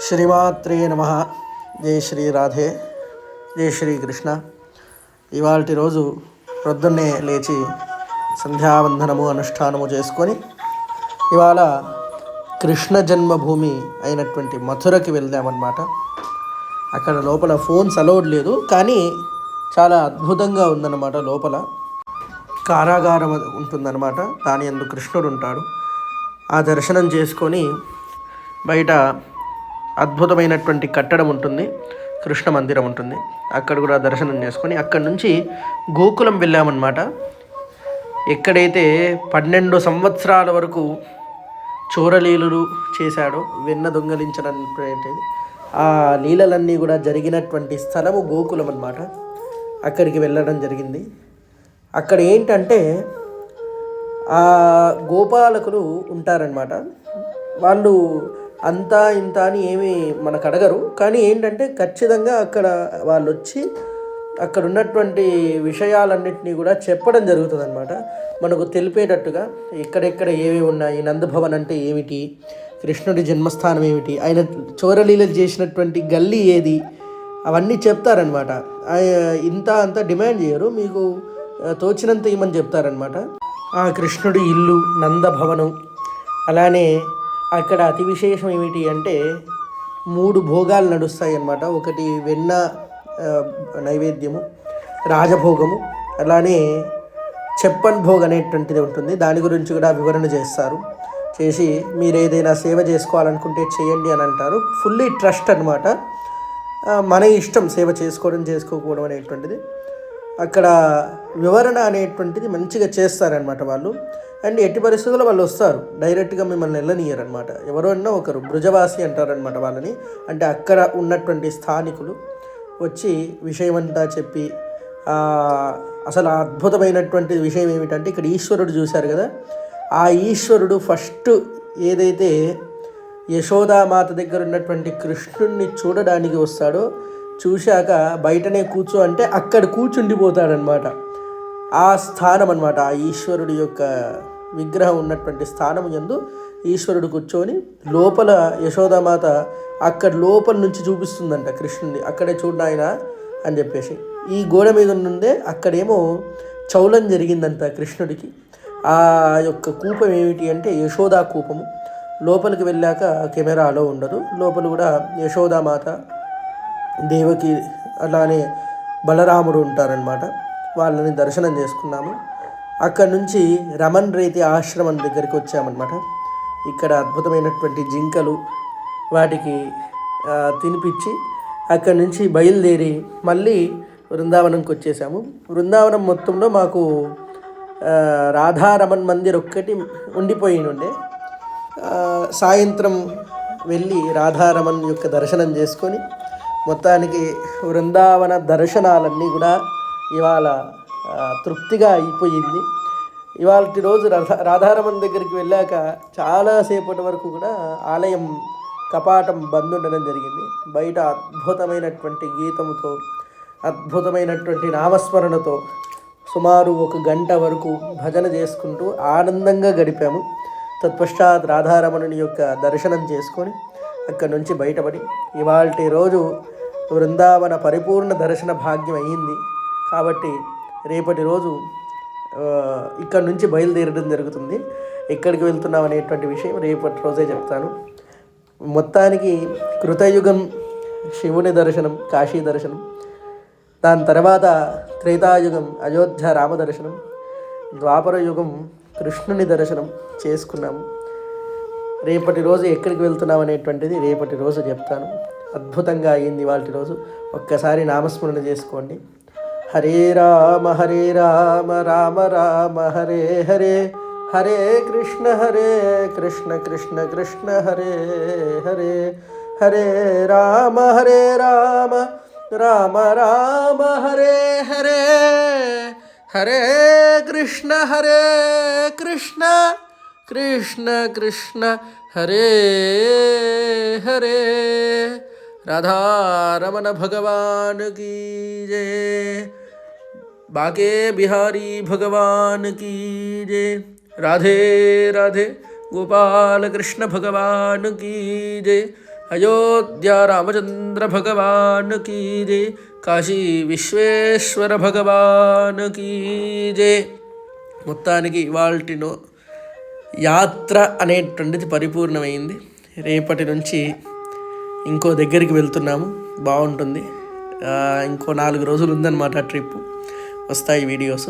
శ్రీమాత్రే నమ జై శ్రీ రాధే జై శ్రీ కృష్ణ ఇవాళ రోజు ప్రొద్దున్నే లేచి సంధ్యావందనము అనుష్ఠానము చేసుకొని ఇవాళ కృష్ణ జన్మభూమి అయినటువంటి మథురకి వెళ్దామన్నమాట. అక్కడ లోపల ఫోన్స్ అలౌడ్ లేదు కానీ చాలా అద్భుతంగా ఉందన్నమాట లోపల. కారాగారం ఉంటుందన్నమాట దాని అందు కృష్ణుడు ఉంటాడు. ఆ దర్శనం చేసుకొని బయట అద్భుతమైనటువంటి కట్టడం ఉంటుంది కృష్ణ మందిరం ఉంటుంది. అక్కడ కూడా దర్శనం చేసుకొని అక్కడ నుంచి గోకులం వెళ్ళామన్నమాట. ఎక్కడైతే పన్నెండు సంవత్సరాల వరకు చోరలీలలు చేశాడో వెన్న దొంగలించడానికి ఆ లీలలన్నీ కూడా జరిగినటువంటి స్థలము గోకులం అన్నమాట. అక్కడికి వెళ్ళడం జరిగింది. అక్కడ ఏంటంటే ఆ గోపాలకులు ఉంటారనమాట వాళ్ళు అంతా ఇంత అని ఏమి మనకు అడగరు కానీ ఏంటంటే ఖచ్చితంగా అక్కడ వాళ్ళు వచ్చి అక్కడ ఉన్నటువంటి విషయాలన్నింటినీ కూడా చెప్పడం జరుగుతుంది అనమాట మనకు తెలిపేటట్టుగా ఎక్కడెక్కడ ఏమేమి ఉన్నాయి నందభవన్ అంటే ఏమిటి కృష్ణుడి జన్మస్థానం ఏమిటి ఆయన చోరలీలలు చేసినటువంటి గల్లీ ఏది అవన్నీ చెప్తారనమాట ఇంత అంత డిమాండ్ చేయరు మీకు తోచినంత ఇమ్మని చెప్తారనమాట ఆ కృష్ణుడి ఇల్లు నందభవనం అలానే అక్కడ అతి విశేషం ఏమిటి అంటే మూడు భోగాలు నడుస్తాయి అన్నమాట. ఒకటి వెన్న నైవేద్యము రాజభోగము అలానే చెప్పన్ భోగ్ అనేటువంటిది ఉంటుంది. దాని గురించి కూడా వివరణ చేస్తారు. చేసి మీరు ఏదైనా సేవ చేసుకోవాలనుకుంటే చేయండి అని అంటారు. ఫుల్లీ ట్రస్ట్ అనమాట మన ఇష్టం సేవ చేసుకోవడం చేసుకోకపోవడం అనేటువంటిది. అక్కడ వివరణ అనేటువంటిది మంచిగా చేస్తారనమాట వాళ్ళు. అండ్ ఎట్టి పరిస్థితుల్లో వాళ్ళు వస్తారు. డైరెక్ట్గా మిమ్మల్ని వెళ్ళనియరు అనమాట ఎవరన్నా ఒకరు బృజవాసి అంటారనమాట వాళ్ళని. అంటే అక్కడ ఉన్నటువంటి స్థానికులు వచ్చి విషయమంతా చెప్పి అసలు అద్భుతమైనటువంటి విషయం ఏమిటంటే ఇక్కడ ఈశ్వరుడు చూశారు కదా? ఆ ఈశ్వరుడు ఫస్ట్ ఏదైతే యశోదామాత దగ్గర ఉన్నటువంటి కృష్ణుణ్ణి చూడడానికి వస్తాడో చూశాక బయటనే కూర్చో అంటే అక్కడ కూర్చుండిపోతాడనమాట ఆ స్థానం అనమాట ఆ ఈశ్వరుడి యొక్క విగ్రహం ఉన్నటువంటి స్థానం ఎందు ఈశ్వరుడు కూర్చొని లోపల యశోదామాత అక్కడ లోపల నుంచి చూపిస్తుందంట కృష్ణుని అక్కడే చూడండి ఆయన అని చెప్పేసి. ఈ గోడ మీద నుండే అక్కడేమో చౌలం జరిగిందంట కృష్ణుడికి. ఆ యొక్క కూపం ఏమిటి అంటే యశోదా కూపము. లోపలికి వెళ్ళాక కెమెరాలో ఉండదు. లోపల కూడా యశోదామాత దేవకి అలానే బలరాముడు ఉంటారనమాట వాళ్ళని దర్శనం చేసుకున్నాము. అక్కడ నుంచి రమణ్ రైతి ఆశ్రమం దగ్గరికి వచ్చామన్నమాట. ఇక్కడ అద్భుతమైనటువంటి జింకలు వాటికి తినిపించి అక్కడి నుంచి బయలుదేరి మళ్ళీ బృందావనంకి వచ్చేసాము. బృందావనం మొత్తంలో మాకు రాధారమణ్ మందిర్ ఒక్కటి ఉండిపోయి ఉండే సాయంత్రం వెళ్ళి రాధారమణ్ యొక్క దర్శనం చేసుకొని మొత్తానికి బృందావన దర్శనాలన్నీ కూడా ఇవాళ తృప్తిగా అయిపోయింది. ఇవాళ రోజు రథ రాధారమణ దగ్గరికి వెళ్ళాక చాలాసేపటి వరకు కూడా ఆలయం కపాటం బంద్ ఉండడం జరిగింది. బయట అద్భుతమైనటువంటి గీతముతో అద్భుతమైనటువంటి నామస్మరణతో సుమారు ఒక గంట వరకు భజన చేసుకుంటూ ఆనందంగా గడిపాము. తత్పశ్చాత్ రాధారమణుని యొక్క దర్శనం చేసుకొని అక్కడి నుంచి బయటపడి ఇవాళ రోజు బృందావన పరిపూర్ణ దర్శన భాగ్యం అయ్యింది కాబట్టి రేపటి రోజు ఇక్కడ నుంచి బయలుదేరడం జరుగుతుంది. ఎక్కడికి వెళ్తున్నాం అనేటువంటి విషయం రేపటి రోజే చెప్తాను. మొత్తానికి కృతయుగం శివుని దర్శనం కాశీ దర్శనం దాని తర్వాత త్రేతాయుగం అయోధ్య రామ దర్శనం ద్వాపర యుగం కృష్ణుని దర్శనం చేసుకున్నాము రేపటి రోజు ఎక్కడికి వెళ్తున్నాం అనేటువంటిది రేపటి రోజు చెప్తాను. అద్భుతంగా అయ్యింది వాళ్ళ రోజు. ఒక్కసారి నామస్మరణ చేసుకోండి. हरे राम हरे राम राम राम, हरे हरे हरे कृष्ण हरे कृष्ण कृष्ण कृष्ण, हरे हरे हरे राम हरे राम राम राम, हरे हरे हरे कृष्ण हरे कृष्ण कृष्ण कृष्ण, हरे हरे, राधा रमन भगवान की जय। बाके बिहारी भगवान की जय राधे राधे गोपाल कृष्ण भगवान की जय అయోధ్య రామచంద్ర భగవాన్ కీ జై కాశీ విశ్వేశ్వర భగవాన్ కీ జై మొత్తానికి ఇవాల్టినో యాత్ర అనేటువంటిది పరిపూర్ణమైంది రేపటి నుంచి ఇంకో దగ్గరికి వెళ్తున్నాము బాగుంటుంది ఆ, ఇంకో నాలుగు రోజులు ఉందన్నమాట ట్రిప్ వస్తాయి వీడియోస్.